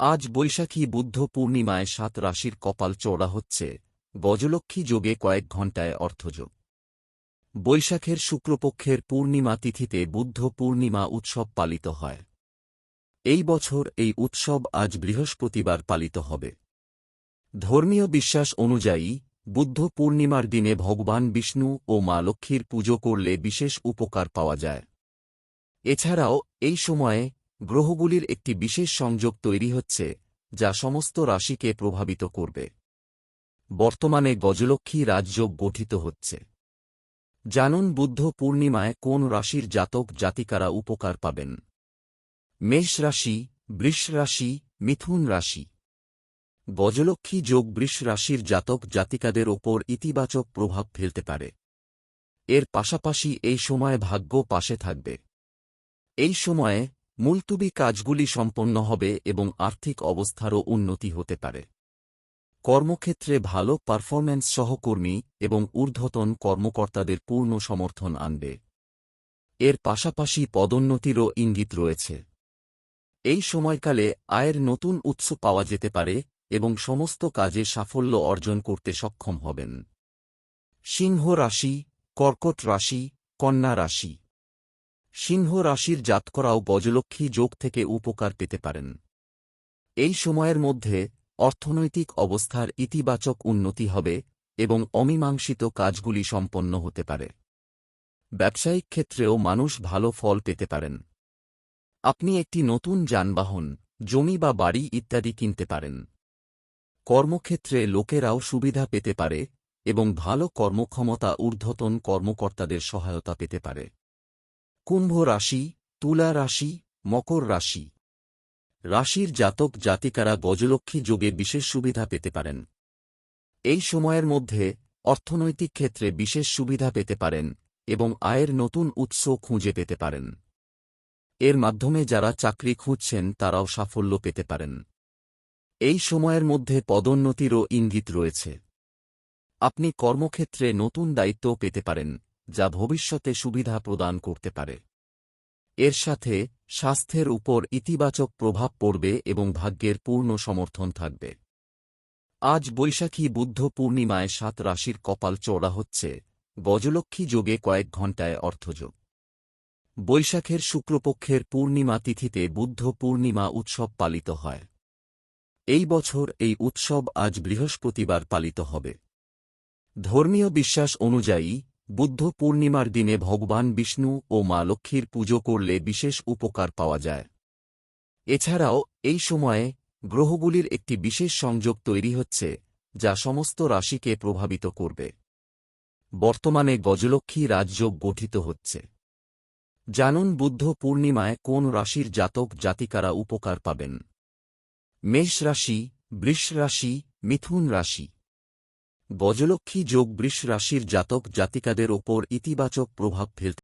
আজ বৈশাখী বুদ্ধ পূর্ণিমায় সাত রাশির কপাল চওড়া হচ্ছে, গজলক্ষ্মী যোগে কয়েক ঘণ্টায় অর্থযোগ বৈশাখের শুক্রপক্ষের পূর্ণিমা তিথিতে বুদ্ধ পূর্ণিমা উৎসব পালিত হয়। এই বছর এই উৎসব আজ বৃহস্পতিবার পালিত হবে। ধর্মীয় বিশ্বাস অনুযায়ী, বুদ্ধ পূর্ণিমার দিনে ভগবান বিষ্ণু ও মা লক্ষ্মীর পুজো করলে বিশেষ উপকার পাওয়া যায়। এছাড়াও এই সময়ে গ্রহগুলির একটি বিশেষ সংযোগ তৈরি হচ্ছে, যা সমস্ত রাশিকে প্রভাবিত করবে। বর্তমানে গজলক্ষ্মী রাজযোগ গঠিত হচ্ছে। জানুন বুদ্ধ পূর্ণিমায় কোন রাশির জাতক জাতিকারা উপকার পাবেন। মেষ রাশি, বৃষ রাশি, মিথুন রাশি। গজলক্ষ্মী যোগ বৃষ রাশির জাতক জাতিকাদের ওপর ইতিবাচক প্রভাব ফেলতে পারে। এর পাশাপাশি এই সময় ভাগ্য পাশে থাকবে। এই সময়ে মুলতুবি কাজগুলি সম্পন্ন হবে এবং আর্থিক অবস্থারও উন্নতি হতে পারে। কর্মক্ষেত্রে ভালো পারফরম্যান্স সহকর্মী এবং ঊর্ধ্বতন কর্মকর্তাদের পূর্ণ সমর্থন আনবে। এর পাশাপাশি পদোন্নতিরও ইঙ্গিত রয়েছে। এই সময়কালে আয়ের নতুন উৎস পাওয়া যেতে পারে এবং সমস্ত কাজে সাফল্য অর্জন করতে সক্ষম হবেন। সিংহ রাশি, কর্কট রাশি, কন্যা রাশি। সিংহ রাশির জাতকরাও গজলক্ষ্মী যোগ থেকে উপকার পেতে পারেন। এই সময়ের মধ্যে অর্থনৈতিক অবস্থার ইতিবাচক উন্নতি হবে এবং অমীমাংসিত কাজগুলি সম্পন্ন হতে পারে। ব্যবসায়িক ক্ষেত্রেও মানুষ ভালো ফল পেতে পারেন। আপনি একটি নতুন যানবাহন, জমি বা বাড়ি ইত্যাদি কিনতে পারেন। কর্মক্ষেত্রে লোকেরাও সুবিধা পেতে পারে এবং ভালো কর্মক্ষমতা ঊর্ধ্বতন কর্মকর্তাদের সহায়তা পেতে পারে। কুম্ভ রাশি, তুলা রাশি, মকর রাশি। রাশির জাতক জাতিকারা গজলক্ষ্মী যোগে বিশেষ সুবিধা পেতে পারেন। এই সময়ের মধ্যে অর্থনৈতিক ক্ষেত্রে বিশেষ সুবিধা পেতে পারেন এবং আয়ের নতুন উৎস খুঁজে পেতে পারেন। এর মাধ্যমে যারা চাকরি খুঁজছেন তারাও সাফল্য পেতে পারেন। এই সময়ের মধ্যে পদোন্নতিরও ইঙ্গিত রয়েছে। আপনি কর্মক্ষেত্রে নতুন দায়িত্ব পেতে পারেন। যা ভবিষ্যতে সুবিধা প্রদান করতে পারে। এর সাথে, স্বাস্থ্যের উপর ইতিবাচক প্রভাব পড়বে এবং ভাগ্যের পূর্ণ সমর্থন থাকবে। আজ বৈশাখী বুদ্ধ পূর্ণিমায় সাত রাশির কপাল চওড়া হচ্ছে, গজলক্ষ্মী যোগে কয়েক ঘণ্টায় অর্থযোগ বৈশাখের শুক্রপক্ষের পূর্ণিমা তিথিতে বুদ্ধ পূর্ণিমা উৎসব পালিত হয়। এই বছর এই উৎসব আজ বৃহস্পতিবার পালিত হবে। ধর্মীয় বিশ্বাস অনুযায়ী বুদ্ধ পূর্ণিমার দিনে ভগবান বিষ্ণু ও মা লক্ষ্মীর পুজো করলে বিশেষ উপকার পাওয়া যায়। এছাড়াও, এই সময়ে গ্রহগুলির একটি বিশেষ সংযোগ তৈরি হচ্ছে, যা সমস্ত রাশিকে প্রভাবিত করবে। বর্তমানে গজলক্ষ্মী রাজযোগ গঠিত হচ্ছে। জানুন বুদ্ধ পূর্ণিমায় কোন রাশির জাতক জাতিকারা উপকার পাবেন। মেষ রাশি, বৃষ রাশি, মিথুন রাশি। গজলক্ষ্মী যোগ বৃষ রাশির জাতক জাতিকাদের ওপর ইতিবাচক প্রভাব ফেলতে